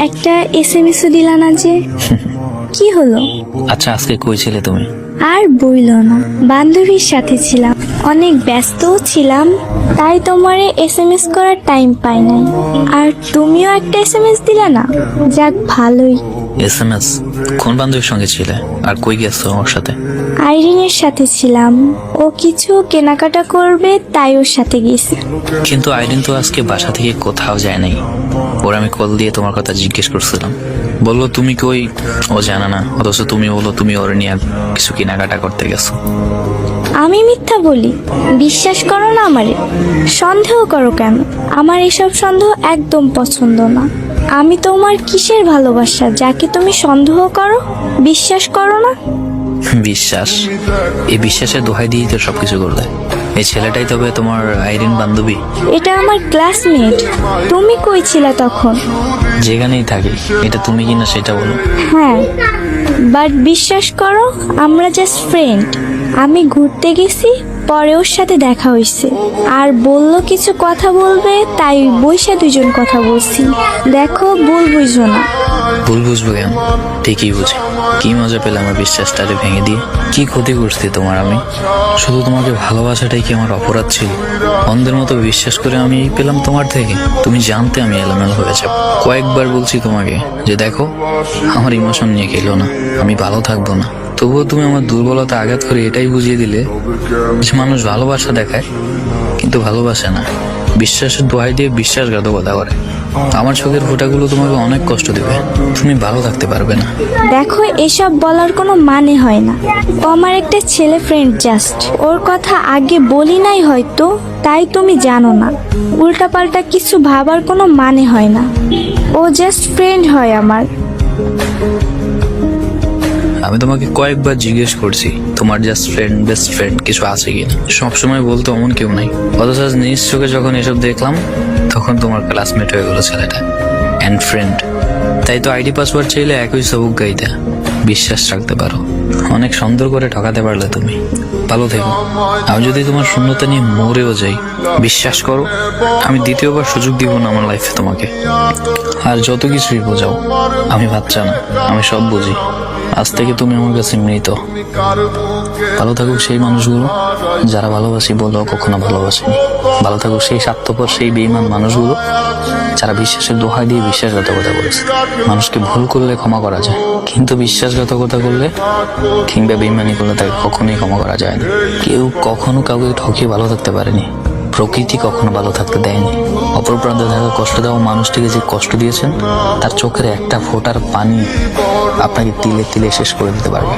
একটা S M S দিলা না যে? কি হলো? আচ্ছা আজকে কই ছিলে তুমি? আর বইল না। বান্ধবীর সাথে ছিলাম। অনেক ব্যস্তও ছিলাম তাই তোমারে এস এম এস করার টাইম পাই নাই। আর তুমিও একটা এস এম এস দিলা না? যাক ভালোই। এস এম এস কোন বান্ধবীর সঙ্গে ছিলে? আর কই গেছো ওর সাথে? আইরিনের সাথে ছিলাম। ও কিছু কেনাকাটা করবে তাই ওর সাথে গেছি। কিন্তু আইরিন তো আজকে বাসা থেকে কোথাও যায় নাই। ওর আমি কল দিয়ে তোমার কথা জিজ্ঞেস করছিলাম। বলল, তুমি কই ও জানে না? অথচ তুমি বলো, তুমি ওর নিয়ে কিছু কেনাকাটা করতে গেছো। আমি মিথ্যা বলি? বিশ্বাস করো না আমারে? সন্দেহ করো কেন? আমার এসব সন্দেহ একদম পছন্দ না। আমি তোমার কিসের ভালোবাসা? যাকে তুমি সন্দেহ করো? বিশ্বাস করো না? বিশ্বাস। এই বিশ্বাসের দোহাই দিয়েই তো সবকিছু করলে। এই ছেলেটাই তবে তোমার আইরিন বান্ধবী। এটা আমার ক্লাসমেট। তুমি কই ছিলা তখন? যেখানেই থাকি। এটা তুমি কিনা সেটা বলো। হ্যাঁ। বাট বিশ্বাস করো আমরা জাস্ট ফ্রেন্ড আমি ঘুরতে গেছি পরে ওর সাথে দেখা হয়েছে। আর বলল, কিছু কথা বলবে, তাই বৈশা দুজন কথা বলছি। দেখো, ভুল বুঝো না। ভুল বুঝব কেন? ঠিকই বুঝি। কি মজা পেলাম আমার বিশ্বাসটারে ভেঙে দিয়ে। কি ক্ষতি করছি তোমার আমি? শুধু তোমাকে ভালোবাসাটাই কি আমার অপরাধ ছিল? অন্ধের মতো বিশ্বাস করে আমি পেলাম তোমার থেকে? তুমি জানতে আমি এলোমেলো হয়ে যাব। কয়েকবার বলছি তোমাকে যে, দেখো, আমার ইমোশন নিয়ে খেলো না। আমি ভালো থাকব না। তবুও তুমি আমার দুর্বলতা আঘাত করে এটাই বুঝিয়ে দিলে যে মানুষ ভালোবাসা দেখায়, কিন্তু ভালোবাসে না। বিশ্বাসের দোহাই দিয়ে বিশ্বাসঘাতকতা করে। আমার চোখের ফোঁটাগুলো তোমাকে অনেক কষ্ট দেবে। তুমি ভালো থাকতে পারবে না। দেখো, এসব বলার কোনো মানে হয় না। ও আমার একটা ছেলে ফ্রেন্ড জাস্ট ওর কথা আগে বলি নাই হয়তো, তাই তুমি জানো না। উল্টাপাল্টা কিছু ভাবার কোনো মানে হয় না। ও জাস্ট ফ্রেন্ড হয় আমার। আমি তোমাকে কয়েকবার জিজ্ঞেস করছি, তোমার জাস্ট ফ্রেন্ড বেস্ট ফ্রেন্ড কিছু আছে কিনা? সবসময় বলতো অমন কেউ নাই। অথচ নিজ চোখে যখন এসব দেখলাম, তখন তোমার ক্লাসমেট হয়ে গেলো ছেলেটা অ্যান্ড ফ্রেন্ড তাই তো আইডি পাসওয়ার্ড চাইলে একই সবুক গাইতে। বিশ্বাস রাখতে পারো, অনেক সুন্দর করে ঠকাতে পারলে তুমি। ভালো থেকো। আমি যদি তোমার শূন্যতা নিয়ে মরেও যাই, বিশ্বাস করো, আমি দ্বিতীয়বার সুযোগ দিব না আমার লাইফে তোমাকে। আর যত কিছুই বোঝাও, আমি বাচ্চা না, আমি সব বুঝি। আজ থেকে তুমি আমার কাছে মৃত। ভালো থাকুক সেই মানুষগুলো, যারা ভালোবাসি বলেও কখনো ভালোবাসেনি। ভালো থাকুক সেই স্বার্থপর, সেই বেইমান মানুষগুলো, যারা বিশ্বাসের দোহাই দিয়ে বিশ্বাসঘাতকতা করেছে। মানুষকে ভুল করলে ক্ষমা করা যায়, কিন্তু বিশ্বাসঘাতকতা করলে কিংবা বেইমানি করলে তাকে কখনোই ক্ষমা করা যায় না। কেউ কখনো কাউকে ঠকিয়ে ভালো থাকতে পারেনি। প্রকৃতি কখনো ভালো থাকতে দেয়নি। অপর প্রান্তে থাকা কষ্ট দেওয়া মানুষটিকে যে কষ্ট দিয়েছেন, তার চোখের একটা ফোটার পানি আপনাকে তিলে তিলে শেষ করে দিতে পারবে।